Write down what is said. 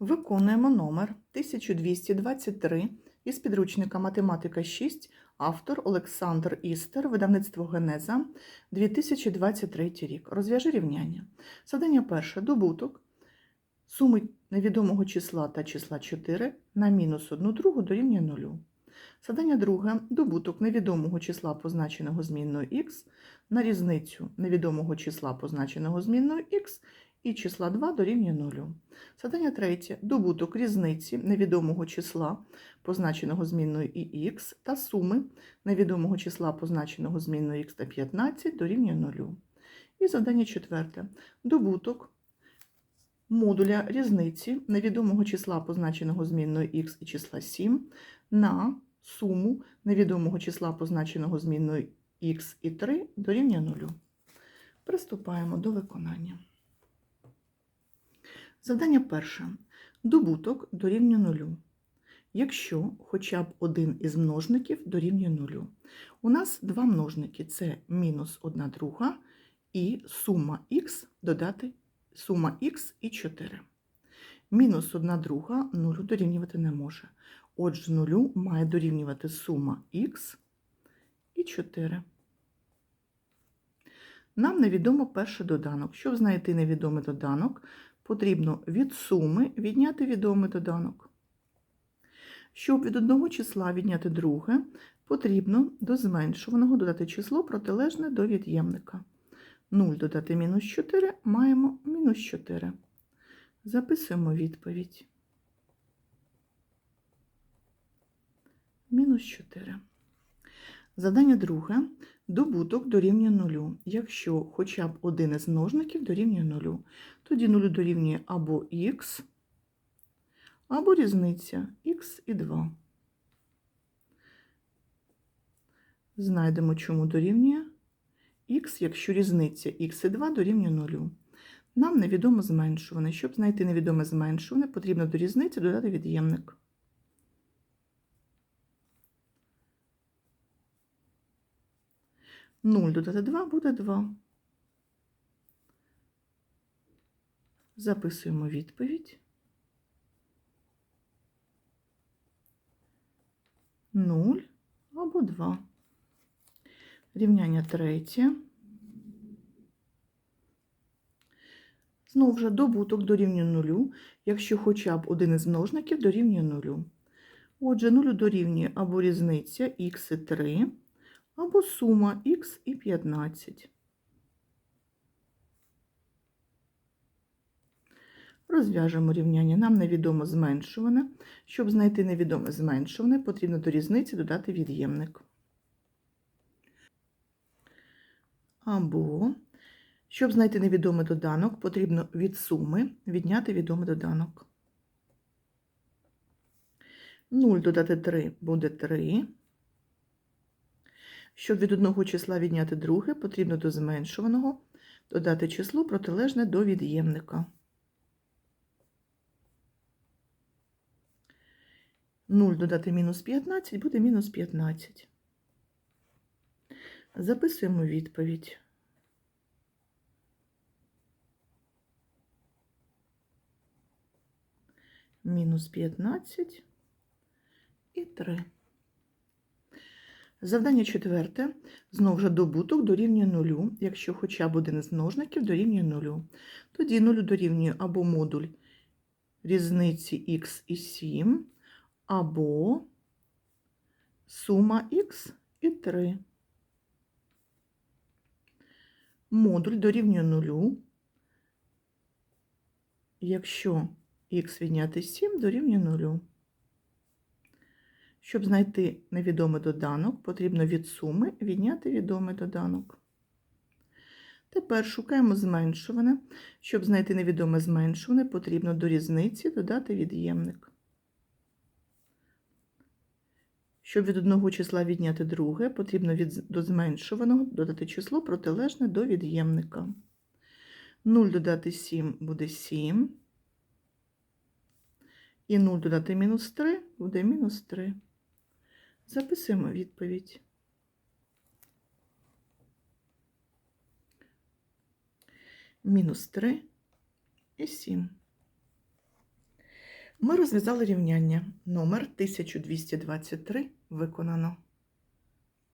Виконуємо номер 1223 із підручника Математика 6, автор Олександр Істер, видавництво Генеза, 2023 рік. Розв'яжи рівняння. Задання перше. Добуток суми невідомого числа та числа 4 на мінус 1 другу дорівнює 0. Задання друге. Добуток невідомого числа, позначеного змінною х, на різницю невідомого числа, позначеного змінною х, і числа 2 дорівнює 0. Задання третє. Добуток різниці невідомого числа, позначеного змінною х, та суми невідомого числа, позначеного змінною х та 15 дорівнює 0. І задання четверте. Добуток модуля різниці невідомого числа, позначеного змінною х і числа 7, на суму невідомого числа, позначеного змінною х і 3 дорівнює 0. Приступаємо до виконання. Завдання перше. Добуток дорівнює нулю. Якщо хоча б один із множників дорівнює нулю. У нас два множники це мінус 1 друга і сума х додати сума х і 4. Мінус 1 друга нулю дорівнювати не може. Отже, нулю має дорівнювати сума х і 4. Нам невідомо перший доданок. Щоб знайти невідомий доданок, потрібно від суми відняти відомий доданок. Щоб від одного числа відняти друге, потрібно до зменшуваного додати число протилежне до від'ємника. 0 додати мінус 4 маємо мінус 4. Записуємо відповідь. Мінус 4. Задання друге. Добуток дорівнює нулю, якщо хоча б один із множників дорівнює нулю. Тоді нулю дорівнює або х, або різниця х і 2. Знайдемо, чому дорівнює х, якщо різниця х і 2 дорівнює нулю. Нам невідомо зменшуване. Щоб знайти невідоме зменшуване, потрібно до різниці додати від'ємник. Нуль додати 2 буде 2. Записуємо відповідь. 0 або 2. Рівняння третє. Знову ж добуток дорівнює нулю, якщо хоча б один із множників дорівнює нулю. Отже, нулю дорівнює або різниця х і 3, або сума х і 15. Розв'яжемо рівняння. Нам невідомо зменшуване. Щоб знайти невідоме зменшуване, потрібно до різниці додати від'ємник. Або, щоб знайти невідомий доданок, потрібно від суми відняти відомий доданок. 0 додати 3 буде 3. Щоб від одного числа відняти друге, потрібно до зменшуваного додати число протилежне до від'ємника. 0 додати мінус 15 буде мінус 15. Записуємо відповідь. Мінус 15 і 3. Завдання четверте. Знову ж добуток дорівнює нулю, якщо хоча б один із множників дорівнює нулю. Тоді нулю дорівнює або модуль різниці х і 7, або сума х і 3. Модуль дорівнює нулю, якщо х відняти 7 дорівнює нулю. Щоб знайти невідомий доданок, потрібно від суми відняти відомий доданок. Тепер шукаємо зменшуване. Щоб знайти невідоме зменшуване, потрібно до різниці додати від'ємник. Щоб від одного числа відняти друге, потрібно від, до зменшуваного додати число протилежне до від'ємника. 0 додати 7 буде 7. І 0 додати мінус 3 буде мінус 3. Записуємо відповідь. Мінус 3 і 7. Ми розв'язали рівняння. Номер 1223 виконано.